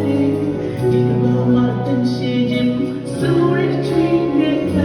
때 이름 없던 시즌 스물 주인의